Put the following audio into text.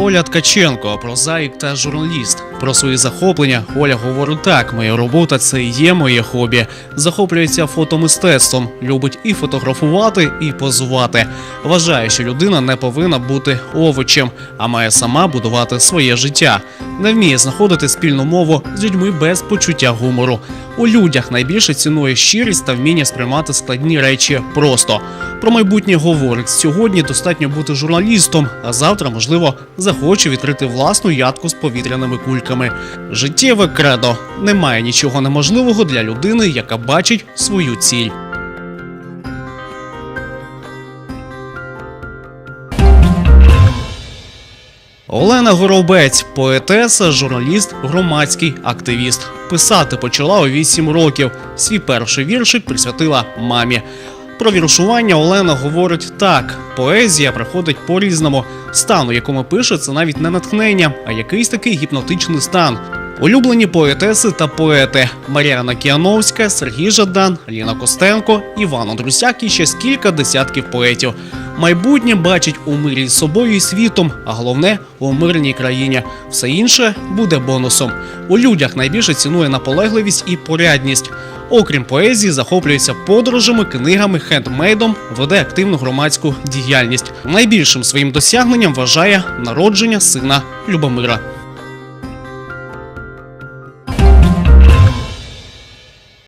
Оля Ткаченко, прозаїк та журналіст. Про свої захоплення Оля говорить так: моя робота це є моє хобі. Захоплюється фотомистецтвом, любить і фотографувати, і позувати. Вважає, що людина не повинна бути овочем, а має сама будувати своє життя. Не вміє знаходити спільну мову з людьми без почуття гумору. У людях найбільше цінує щирість та вміння сприймати складні речі просто. Про майбутнє говорить сьогодні достатньо бути журналістом, а завтра, можливо, захоче відкрити власну ядку з повітряними кульками. Життєве кредо немає нічого неможливого для людини, яка бачить свою ціль. Олена Горобець, поетеса, журналіст, громадський активіст. Писати почала у 8 років. Свій перший віршик присвятила мамі. Про віршування Олена говорить так: поезія приходить по-різному. Стан, у якому пише, це навіть не натхнення, а якийсь такий гіпнотичний стан. Улюблені поетеси та поети Мар'яна Кіановська, Сергій Жадан, Ліна Костенко, Іван Андрусяк і ще з кілька десятків поетів. Майбутнє бачить у мирі з собою і світом, а головне у мирній країні. Все інше буде бонусом. У людях найбільше цінує наполегливість і порядність. Окрім поезії, захоплюється подорожами, книгами, хендмейдом, веде активну громадську діяльність. Найбільшим своїм досягненням вважає народження сина Любомира.